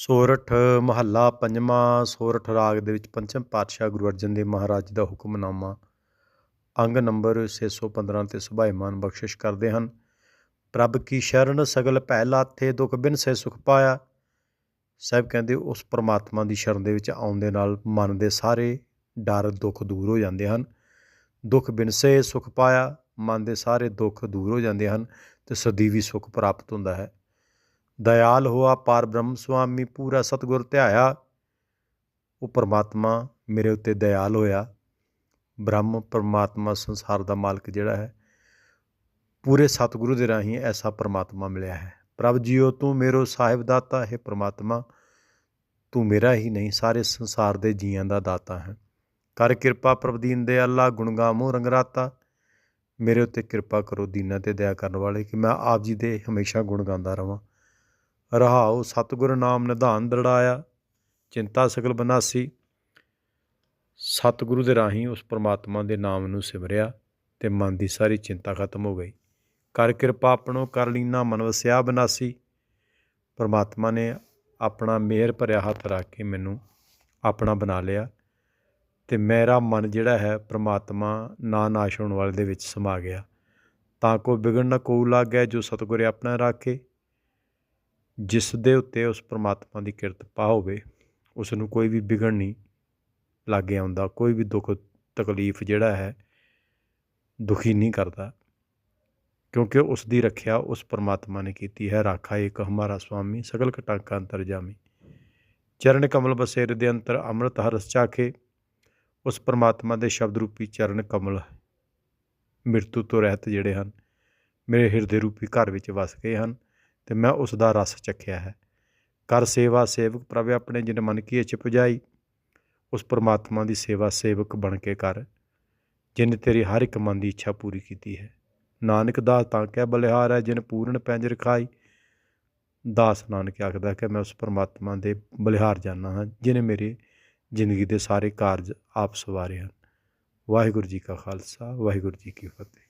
ਸੋਰਠ ਮਹੱਲਾ ਪੰਜਵਾਂ, ਸੋਰਠ ਰਾਗ ਦੇ ਵਿੱਚ ਪੰਚਮ ਪਾਤਸ਼ਾਹ ਗੁਰੂ ਅਰਜਨ ਦੇਵ ਮਹਾਰਾਜ ਦਾ ਹੁਕਮਨਾਮਾ। ਅੰਗ ਨੰਬਰ 615 ਤੇ ਸੁਭਾਈਮਾਨ ਬਖਸ਼ਿਸ਼ ਕਰਦੇ ਹਨ। ਪ੍ਰਭ ਕੀ ਸ਼ਰਨ ਸਗਲ ਭੈ ਲਾਥੇ ਦੁਖ ਬਿਨ ਸੇ ਸੁਖ ਪਾਇਆ। ਸਾਹਿਬ ਕਹਿੰਦੇ ਉਸ ਪ੍ਰਮਾਤਮਾ ਦੀ ਸ਼ਰਨ ਦੇ ਵਿੱਚ ਆਉਣ ਦੇ ਨਾਲ ਮਨ ਦੇ ਸਾਰੇ ਡਰ ਦੁੱਖ ਦੂਰ ਹੋ ਜਾਂਦੇ ਹਨ। ਦੁੱਖ ਬਿਨ ਸੇ ਸੁਖ ਪਾਇਆ, ਮਨ ਦੇ ਸਾਰੇ ਦੁੱਖ ਦੂਰ ਹੋ ਜਾਂਦੇ ਹਨ ਤੇ ਸਦੀਵੀ ਸੁਖ ਪ੍ਰਾਪਤ ਹੁੰਦਾ ਹੈ। ਦਇਆਲ ਹੋਆ ਪਾਰ ਬ੍ਰਹਮ ਸੁਆਮੀ, ਪੂਰਾ ਸਤਗੁਰ ਧਿਆਇਆ। ਉਹ ਪਰਮਾਤਮਾ ਮੇਰੇ ਉੱਤੇ ਦਇਆਲ ਹੋਇਆ। ਬ੍ਰਹਮ ਪਰਮਾਤਮਾ ਸੰਸਾਰ ਦਾ ਮਾਲਕ ਜਿਹੜਾ ਹੈ, ਪੂਰੇ ਸਤਿਗੁਰੂ ਦੇ ਰਾਹੀਂ ਐਸਾ ਪਰਮਾਤਮਾ ਮਿਲਿਆ ਹੈ। ਪ੍ਰਭ ਜੀਓ, ਤੂੰ ਮੇਰੋ ਸਾਹਿਬ ਦਾਤਾ, ਹੈ ਪਰਮਾਤਮਾ, ਤੂੰ ਮੇਰਾ ਹੀ ਨਹੀਂ, ਸਾਰੇ ਸੰਸਾਰ ਦੇ ਜੀਆਂ ਦਾ ਦਾਤਾ ਹੈ। ਕਰ ਕਿਰਪਾ ਪ੍ਰਭ ਦੀਨ ਦੇ ਅੱਲਾ ਗੁਣ ਗਾਮੋ ਰੰਗਰਾਤਾ ਮੇਰੇ ਉੱਤੇ ਕਿਰਪਾ ਕਰੋ ਦੀਨਾਂ ਤੇ ਦਇਆ ਕਰਨ ਵਾਲੇ, ਕਿ ਮੈਂ ਆਪ ਜੀ ਦੇ ਹਮੇਸ਼ਾ ਗੁਣ ਗਾਉਂਦਾ ਰਵਾਂ। ਰਹਾਉ, ਸਤਿਗੁਰ ਨਾਮ ਨਿਧਾਨ ਦੜਾਇਆ ਚਿੰਤਾ ਸਗਲ ਬਨਾਸੀ। ਸਤਿਗੁਰੂ ਦੇ ਰਾਹੀਂ ਉਸ ਪ੍ਰਮਾਤਮਾ ਦੇ ਨਾਮ ਨੂੰ ਸਿਮਰਿਆ ਤੇ ਮਨ ਦੀ ਸਾਰੀ ਚਿੰਤਾ ਖਤਮ ਹੋ ਗਈ। ਕਰ ਕਿਰਪਾ ਆਪਣੋ, ਕਰ ਲੀਨਾ ਮਨ ਵਸਿਆ ਬਨਾਸੀ। ਪ੍ਰਮਾਤਮਾ ਨੇ ਆਪਣਾ ਮਿਹਰ ਭਰਿਆ ਹੱਥ ਰੱਖ ਕੇ ਮੈਨੂੰ ਆਪਣਾ ਬਣਾ ਲਿਆ ਤੇ ਮੇਰਾ ਮਨ ਜਿਹੜਾ ਹੈ ਪ੍ਰਮਾਤਮਾ ਨਾ ਨਾਸ਼ ਹੋਣ ਵਾਲੇ ਦੇ ਵਿੱਚ ਸਮਾ ਗਿਆ। ਤਾਂ ਕੋ ਵਿਗੜ ਨਾ ਕੋ ਗਿਆ ਜੋ ਸਤਿਗੁਰੇ ਆਪਣਾ ਰਾਖੇ। ਜਿਸ ਦੇ ਉੱਤੇ ਉਸ ਪ੍ਰਮਾਤਮਾ ਦੀ ਕਿਰਤ ਪਾ ਹੋਵੇ ਉਸ ਨੂੰ ਕੋਈ ਵੀ ਵਿਗੜ ਨਹੀਂ ਲਾਗੇ ਆਉਂਦਾ, ਕੋਈ ਵੀ ਦੁੱਖ ਤਕਲੀਫ ਜਿਹੜਾ ਹੈ, ਦੁਖੀ ਨਹੀਂ ਕਰਦਾ। ਕਿਉਂਕਿ ਉਸ ਦੀ ਰੱਖਿਆ ਉਸ ਪਰਮਾਤਮਾ ਨੇ ਕੀਤੀ ਹੈ, ਰਾਖਾ ਇੱਕ ਹਮਾਰਾ ਸੁਆਮੀ ਸਗਲ ਕਟਾਂਕਾ ਅੰਤਰ ਜਾਮੀ। ਚਰਨ ਕਮਲ ਬਸੇ ਦੇ ਅੰਤਰ ਅੰਮ੍ਰਿਤ ਹਰਸ ਚਾਖੇ, ਉਸ ਪਰਮਾਤਮਾ ਦੇ ਸ਼ਬਦ ਰੂਪੀ ਚਰਨ ਕਮਲ ਮਿਰਤੂ ਤੋਂ ਰਹਿਤ ਜਿਹੜੇ ਹਨ, ਮੇਰੇ ਹਿਰਦੇ ਰੂਪੀ ਘਰ ਵਿੱਚ ਵਸ ਗਏ ਹਨ। ਤੇ ਮੈਂ ਉਸ ਦਾ ਰਸ ਚੱਖਿਆ ਹੈ। ਕਰ ਸੇਵਾ ਸੇਵਕ ਪ੍ਰਭ ਆਪਣੇ ਜਿਨ ਮਨ ਕੀ ਇਛ ਪੁਜਾਈ ਉਸ ਪ੍ਰਮਾਤਮਾ ਦੀ ਸੇਵਾ ਸੇਵਕ ਬਣ ਕੇ ਕਰ, ਜਿਨ ਤੇਰੀ ਹਰ ਇੱਕ ਮਨ ਦੀ ਇੱਛਾ ਪੂਰੀ ਕੀਤੀ ਹੈ। ਨਾਨਕ ਦਾਸ ਤਾਂ ਕਹਿ ਬਲਿਹਾਰ ਹੈ, ਜਿਨ ਪੂਰਨ ਪੈਂਜ ਰਖਾਈ ਦਾਸ ਨਾਨਕ ਆਖਦਾ ਕਿ ਮੈਂ ਉਸ ਪ੍ਰਮਾਤਮਾ ਦੇ ਬਲਿਹਾਰ ਜਾਣਾ ਹਾਂ, ਜਿਨੇ ਮੇਰੇ ਜ਼ਿੰਦਗੀ ਦੇ ਸਾਰੇ ਕਾਰਜ ਆਪ ਸਵਾਰੇ ਹਨ। ਵਾਹਿਗੁਰੂ ਜੀ ਕਾ ਖਾਲਸਾ, ਵਾਹਿਗੁਰੂ ਜੀ ਕੀ ਫਤਿਹ।